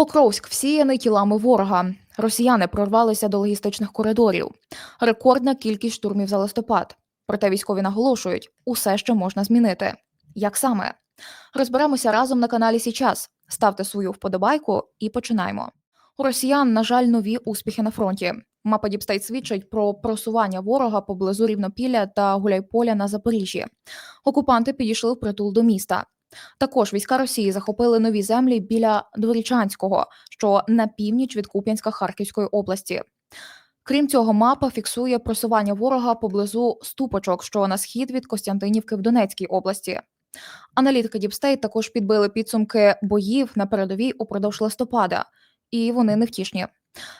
Покровськ всіяний тілами ворога. Росіяни прорвалися до логістичних коридорів. Рекордна кількість штурмів за листопад. Проте військові наголошують, усе ще можна змінити. Як саме? Розберемося разом на каналі Січас. Ставте свою вподобайку і починаємо. У росіян, на жаль, нові успіхи на фронті. Мапа Діпстейт свідчить про просування ворога поблизу Рівнопілля та Гуляйполя на Запоріжжі. Окупанти підійшли в притул до міста. Також війська Росії захопили нові землі біля Дворічанського, що на північ від Куп'янська Харківської області. Крім цього, мапа фіксує просування ворога поблизу ступочок, що на схід від Костянтинівки в Донецькій області. Аналітики Діпстейт також підбили підсумки боїв на передовій упродовж листопада, і вони невтішні.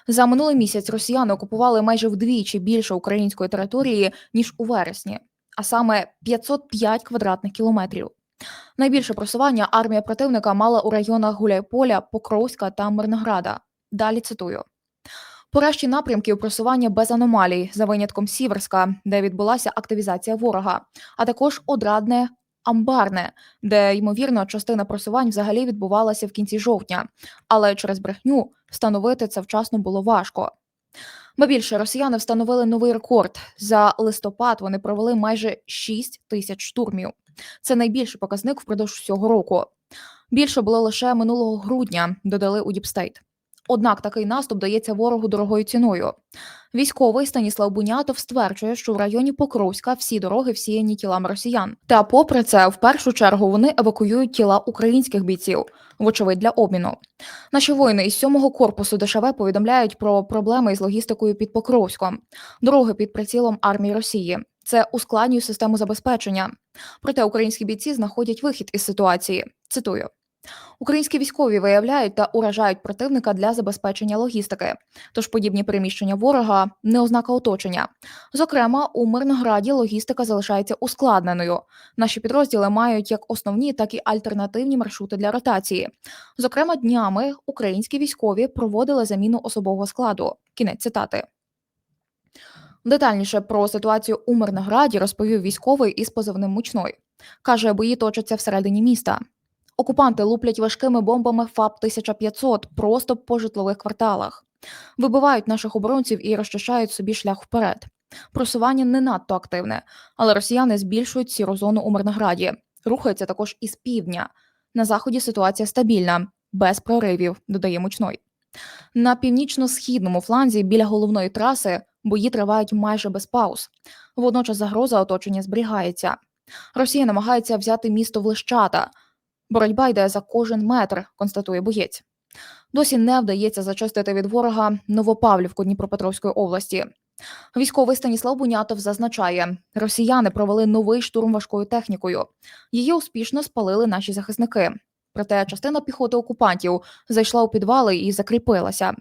За минулий місяць росіяни окупували майже вдвічі більше української території ніж у вересні, а саме 505 квадратних кілометрів. Найбільше просування армія противника мала у районах Гуляйполя, Покровська та Мирнограда. Далі цитую. По решті напрямків просування без аномалій, за винятком Сіверська, де відбулася активізація ворога, а також одрадне Амбарне, де ймовірно частина просувань взагалі відбувалася в кінці жовтня, але через брехню встановити це вчасно було важко. Ба більше росіяни встановили новий рекорд. За листопад вони провели майже 6 тисяч штурмів. Це найбільший показник впродовж всього року. Більше було лише минулого грудня, додали у Діпстейт. Однак такий наступ дається ворогу дорогою ціною. Військовий Станіслав Бунятов стверджує, що в районі Покровська всі дороги всіяні тілами росіян. Та, попри це, в першу чергу вони евакуюють тіла українських бійців, вочевидь для обміну. Наші воїни із 7-го корпусу ДШВ повідомляють про проблеми із логістикою під Покровськом, дороги під прицілом армії Росії. Це ускладнює систему забезпечення. Проте українські бійці знаходять вихід із ситуації. Цитую. Українські військові виявляють та уражають противника для забезпечення логістики, тож подібні переміщення ворога не ознака оточення. Зокрема, у Мирнограді логістика залишається ускладненою. Наші підрозділи мають як основні, так і альтернативні маршрути для ротації. Зокрема, днями українські військові проводили заміну особового складу. Кінець цитати. Детальніше про ситуацію у Мирнограді розповів військовий із позивним мучной. Каже, бої точаться всередині міста. Окупанти луплять важкими бомбами ФАП 1500 просто по житлових кварталах, вибивають наших оборонців і розчищають собі шлях вперед. Просування не надто активне, але росіяни збільшують сіру зону у Мирнограді. Рухаються також із півдня. На заході ситуація стабільна, без проривів, додає мучной. На північно-східному фланзі біля головної траси бої тривають майже без пауз. Водночас загроза оточення зберігається. Росія намагається взяти місто в Лищата. Боротьба йде за кожен метр, констатує боєць. Досі не вдається зачистити від ворога Новопавлівку Дніпропетровської області. Військовий Станіслав Бунятов зазначає, росіяни провели новий штурм важкою технікою. Її успішно спалили наші захисники. Проте частина піхоти окупантів зайшла у підвали і закріпилася.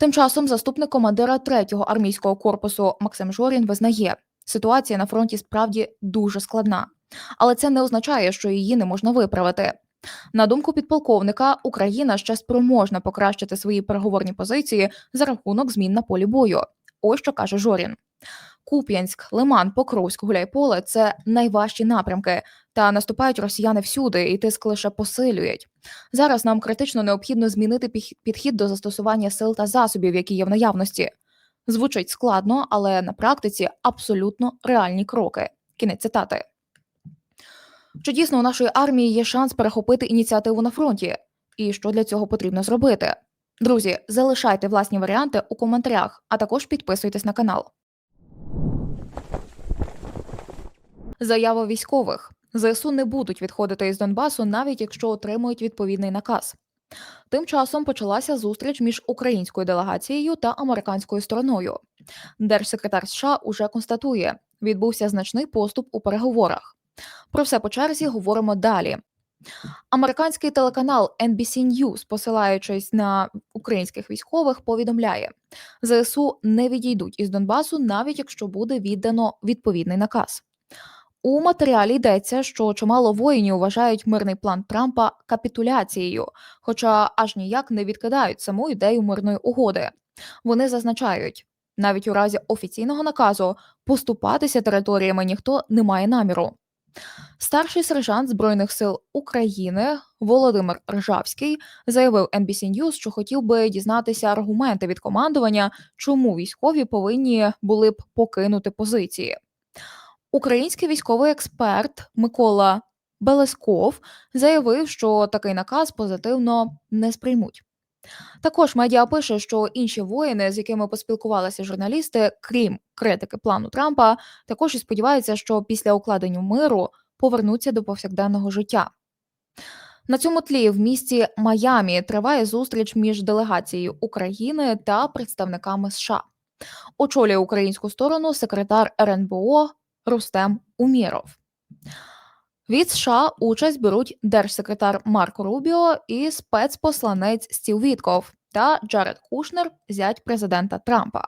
Тим часом заступник командира 3-го армійського корпусу Максим Жорін визнає, ситуація на фронті справді дуже складна але це не означає, що її не можна виправити. На думку підполковника, Україна ще спроможна покращити свої переговорні позиції за рахунок змін на полі бою. Ось що каже Жорін. Куп'янськ, Лиман, Покровськ, Гуляйполе це найважчі напрямки, та наступають росіяни всюди, і тиск лише посилюють. Зараз нам критично необхідно змінити підхід до застосування сил та засобів, які є в наявності. Звучить складно, але на практиці абсолютно реальні кроки. Кінець цитати. Чи дійсно у нашої армії є шанс перехопити ініціативу на фронті? І що для цього потрібно зробити? Друзі, залишайте власні варіанти у коментарях, а також підписуйтесь на канал. Заява військових ЗСУ не будуть відходити із Донбасу, навіть якщо отримують відповідний наказ. Тим часом почалася зустріч між українською делегацією та американською стороною. Держсекретар США уже констатує, відбувся значний поступ у переговорах. Про все по черзі говоримо далі. Американський телеканал NBC News, посилаючись на українських військових, повідомляє, ЗСУ не відійдуть із Донбасу, навіть якщо буде віддано відповідний наказ. У матеріалі йдеться, що чимало воїнів вважають мирний план Трампа капітуляцією, хоча аж ніяк не відкидають саму ідею мирної угоди. Вони зазначають, навіть у разі офіційного наказу поступатися територіями ніхто не має наміру. Старший сержант Збройних сил України Володимир Ржавський заявив NBC News, що хотів би дізнатися аргументи від командування, чому військові повинні були б покинути позиції. Український військовий експерт Микола Белесков заявив, що такий наказ позитивно не сприймуть. Також медіа пише, що інші воїни, з якими поспілкувалися журналісти, крім критики плану Трампа, також і сподіваються, що після укладення миру повернуться до повсякденного життя. На цьому тлі в місті Майамі триває зустріч між делегацією України та представниками США. Очолює українську сторону секретар РНБО Рустем Уміров. Від США участь беруть держсекретар Марко Рубіо і спецпосланець Стів Вітков та Джаред Кушнер, зять президента Трампа.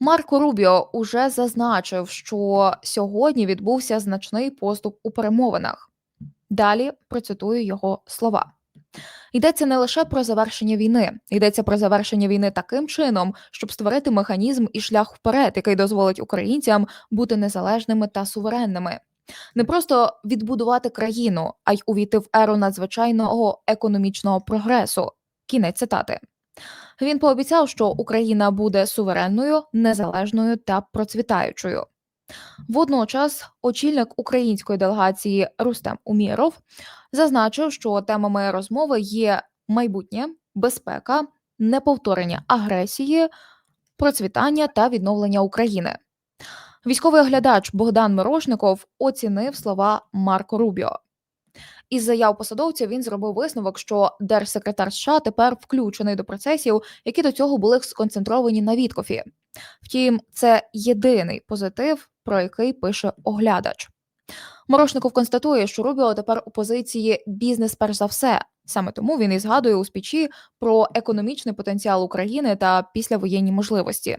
Марко Рубіо уже зазначив, що сьогодні відбувся значний поступ у перемовинах. Далі процитую його слова. Йдеться не лише про завершення війни, йдеться про завершення війни таким чином, щоб створити механізм і шлях вперед, який дозволить українцям бути незалежними та суверенними. Не просто відбудувати країну, а й увійти в еру надзвичайного економічного прогресу. Кінець цитати. Він пообіцяв, що Україна буде суверенною, незалежною та процвітаючою. Водночас, очільник української делегації Рустем Уміров зазначив, що темами розмови є майбутнє, безпека, неповторення агресії, процвітання та відновлення України. Військовий оглядач Богдан Мирошников оцінив слова Марко Рубіо. Із заяв посадовця він зробив висновок, що держсекретар США тепер включений до процесів, які до цього були сконцентровані на Віткофі. Втім, це єдиний позитив, про який пише оглядач. Морошников констатує, що Рубіо тепер у позиції бізнес перш за все. Саме тому він і згадує у спічі про економічний потенціал України та післявоєнні можливості.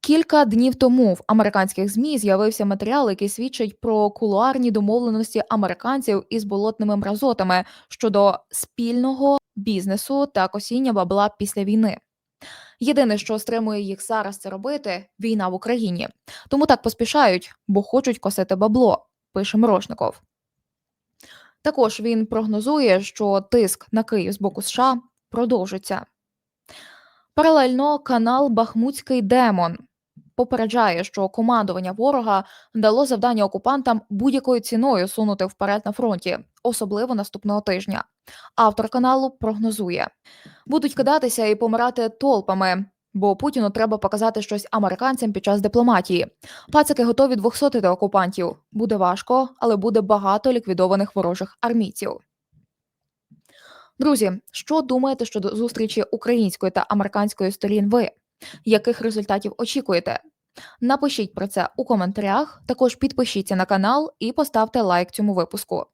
Кілька днів тому в американських змі з'явився матеріал, який свідчить про кулуарні домовленості американців із болотними мразотами щодо спільного бізнесу та косіння бабла після війни. Єдине, що стримує їх зараз це робити війна в Україні. Тому так поспішають, бо хочуть косити бабло, пише Мирошников. Також він прогнозує, що тиск на Київ з боку США продовжиться. Паралельно канал Бахмутський Демон попереджає, що командування ворога дало завдання окупантам будь-якою ціною сунути вперед на фронті, особливо наступного тижня. Автор каналу прогнозує, будуть кидатися і помирати толпами. Бо Путіну треба показати щось американцям під час дипломатії. Пацики готові двохсотити окупантів. Буде важко, але буде багато ліквідованих ворожих армійців. Друзі, що думаєте щодо зустрічі української та американської сторін? Ви яких результатів очікуєте? Напишіть про це у коментарях. Також підпишіться на канал і поставте лайк цьому випуску.